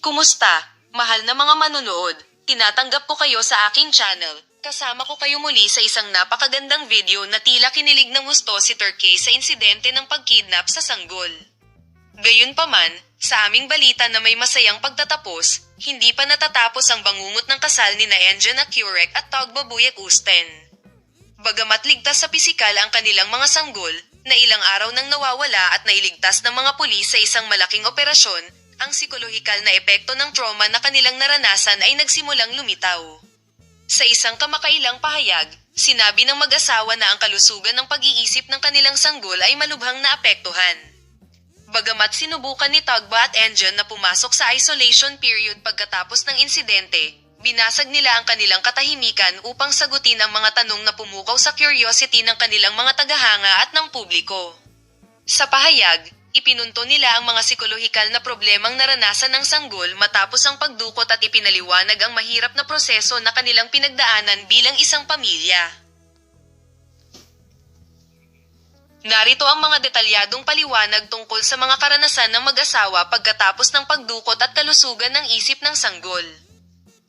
Kumusta, mahal na mga manonood? Tinatanggap ko kayo sa aking channel. Kasama ko kayo muli sa isang napakagandang video na tila kinilig ng gusto si Turkey sa insidente ng pagkidnap sa sanggol. Gayunpaman, sa aming balita na may masayang pagtatapos, hindi pa natatapos ang bangungot ng kasal ni na Engine Curek at Tagbabuyek Usten. Bagamat ligtas sa pisikal ang kanilang mga sanggol, na ilang araw nang nawawala at nailigtas ng mga pulis sa isang malaking operasyon, ang psikolohikal na epekto ng trauma na kanilang naranasan ay nagsimulang lumitaw. Sa isang kamakailang pahayag, sinabi ng mag-asawa na ang kalusugan ng pag-iisip ng kanilang sanggol ay malubhang naapektuhan. Bagamat sinubukan ni Tugba at Engine na pumasok sa isolation period pagkatapos ng insidente, binasag nila ang kanilang katahimikan upang sagutin ang mga tanong na pumukaw sa curiosity ng kanilang mga tagahanga at ng publiko. Sa pahayag, ipinunto nila ang mga psikolohikal na problemang naranasan ng sanggol matapos ang pagdukot at ipinaliwanag ang mahirap na proseso na kanilang pinagdaanan bilang isang pamilya. Narito ang mga detalyadong paliwanag tungkol sa mga karanasan ng mag-asawa pagkatapos ng pagdukot at kalusugan ng isip ng sanggol.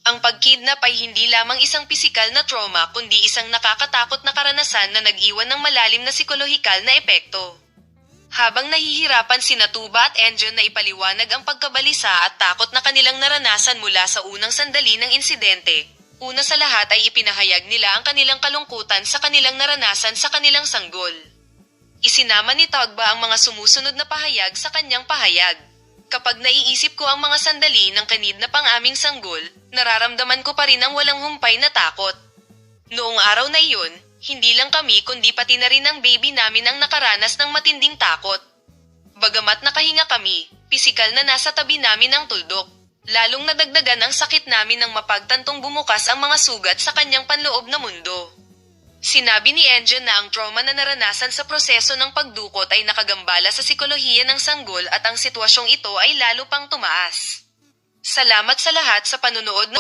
Ang pagkidnap ay hindi lamang isang pisikal na trauma kundi isang nakakatakot na karanasan na nag-iwan ng malalim na psikolohikal na epekto. Habang nahihirapan si Natuba at Engine na ipaliwanag ang pagkabalisa at takot na kanilang naranasan mula sa unang sandali ng insidente, una sa lahat ay ipinahayag nila ang kanilang kalungkutan sa kanilang naranasan sa kanilang sanggol. Isinama ni Togba ang mga sumusunod na pahayag sa kanyang pahayag. Kapag naiisip ko ang mga sandali ng kanid na pang aming sanggol, nararamdaman ko pa rin ang walang humpay na takot. Noong araw na iyon, hindi lang kami kundi pati na rin ang baby namin ang nakaranas ng matinding takot. Bagamat nakahinga kami, pisikal na nasa tabi namin ang tuldok. Lalong nadagdagan ang sakit namin nang mapagtantong bumukas ang mga sugat sa kanyang panloob na mundo. Sinabi ni Engine na ang trauma na naranasan sa proseso ng pagdukot ay nakagambala sa sikolohiya ng sanggol at ang sitwasyong ito ay lalo pang tumaas. Salamat sa lahat sa panunood